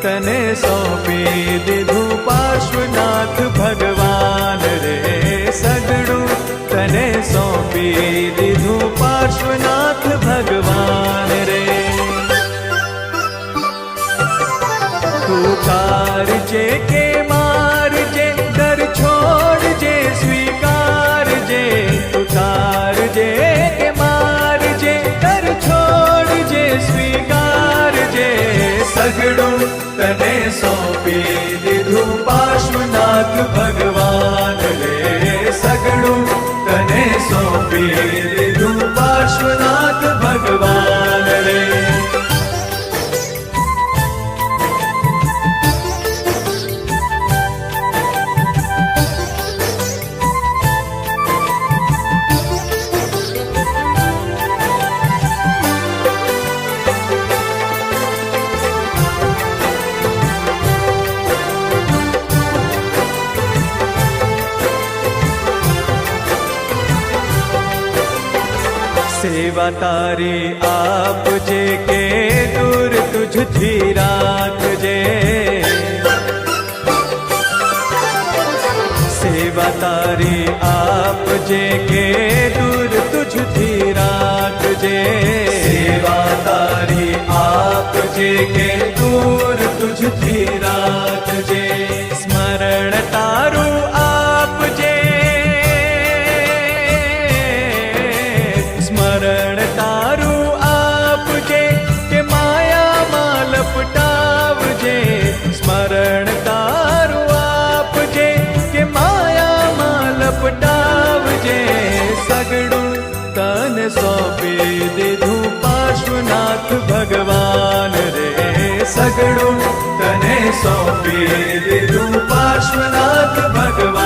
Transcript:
सोपि दिधु पार्श्वनाथ भगवान रे सगडु तने सोपि दिधु पार्श्वनाथ भगवान पाश्नाथ भगवान् जे के પાર્શ્વનાથ ભગવાન રે સગડું તને સોંપી દીધું પાર્શ્વનાથ ભગવાન સેવા તારી આપજે કે દૂર તુજથી રાખજે સેવા તારી આપજે કે દૂર તુજથી રાખજે સેવા તારી આપજે કે દૂર તુજથી રાખજે સોંપી દીધું પાર્શ્વનાથ ભગવાન રે સગડું તને સોંપી દીધું પાર્શ્વનાથ ભગવાન